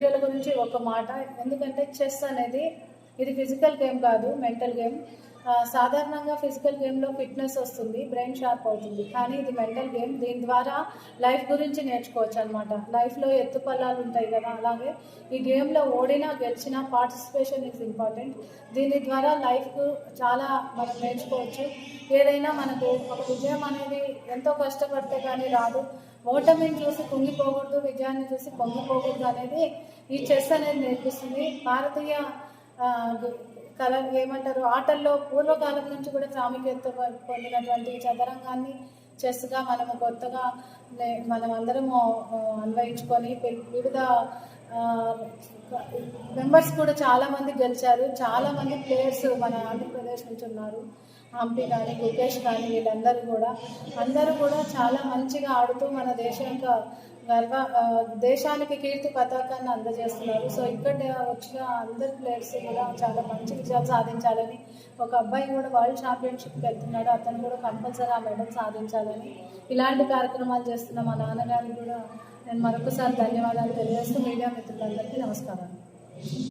క్రీడల గురించి ఒక మాట. ఎందుకంటే చెస్ అనేది ఇది ఫిజికల్ గేమ్ కాదు మెంటల్ గేమ్ సాధారణంగా ఫిజికల్ గేమ్లో ఫిట్నెస్ వస్తుంది బ్రెయిన్ షార్ప్ అవుతుంది. కానీ ఇది మెంటల్ గేమ్ దీని ద్వారా లైఫ్ గురించి నేర్చుకోవచ్చు అనమాట లైఫ్లో ఎత్తుపల్లాలు ఉంటాయి కదా అలాగే ఈ గేమ్లో ఓడినా గెలిచినా పార్టిసిపేషన్ ఇస్ ఇంపార్టెంట్ దీని ద్వారా లైఫ్కు చాలా మనం నేర్చుకోవచ్చు. ఏదైనా మనకు ఒక విజయం అనేది ఎంతో కష్టపడితే కానీ రాదు. ఓటమిని చూసి కుంగిపోకూడదు విజయాన్ని చూసి పొంగిపోకూడదు అనేది ఈ చెస్ అనేది నేర్పిస్తుంది. భారతీయ ఆ, కళ ఏమంటారు ఆటల్లో పూర్వకాలం నుంచి కూడా ప్రాముఖ్యత పొందినటువంటి చదరంగాన్ని చెస్గా మనము కొత్తగా మనం అందరము అన్వయించుకొని వివిధ మెంబర్స్ కూడా చాలా మంది గెలిచారు. చాలా మంది ప్లేయర్స్ మన ఆంధ్రప్రదేశ్ నుంచి ఉన్నారు. హంపి కానీ గుకేష్ కానీ వీళ్ళందరూ కూడా. అందరూ కూడా చాలా మంచిగా ఆడుతూ మన దేశం యొక్క గర్వ దేశానికి కీర్తి పతాకాన్ని అందజేస్తున్నారు. సో ఇక్కడ వచ్చిన అందరు ప్లేయర్స్ కూడా చాలా మంచి విజయాలు సాధించాలని ఒక అబ్బాయి కూడా వరల్డ్ ఛాంపియన్షిప్కి వెళ్తున్నాడు. అతను కూడా కంపల్సరీ ఆ మెడల్ సాధించాలని ఇలాంటి కార్యక్రమాలు చేస్తున్న మా నాన్నగారికి కూడా నేను మరొకసారి ధన్యవాదాలు తెలియజేస్తూ మీడియా మిత్రులందరికీ నమస్కారం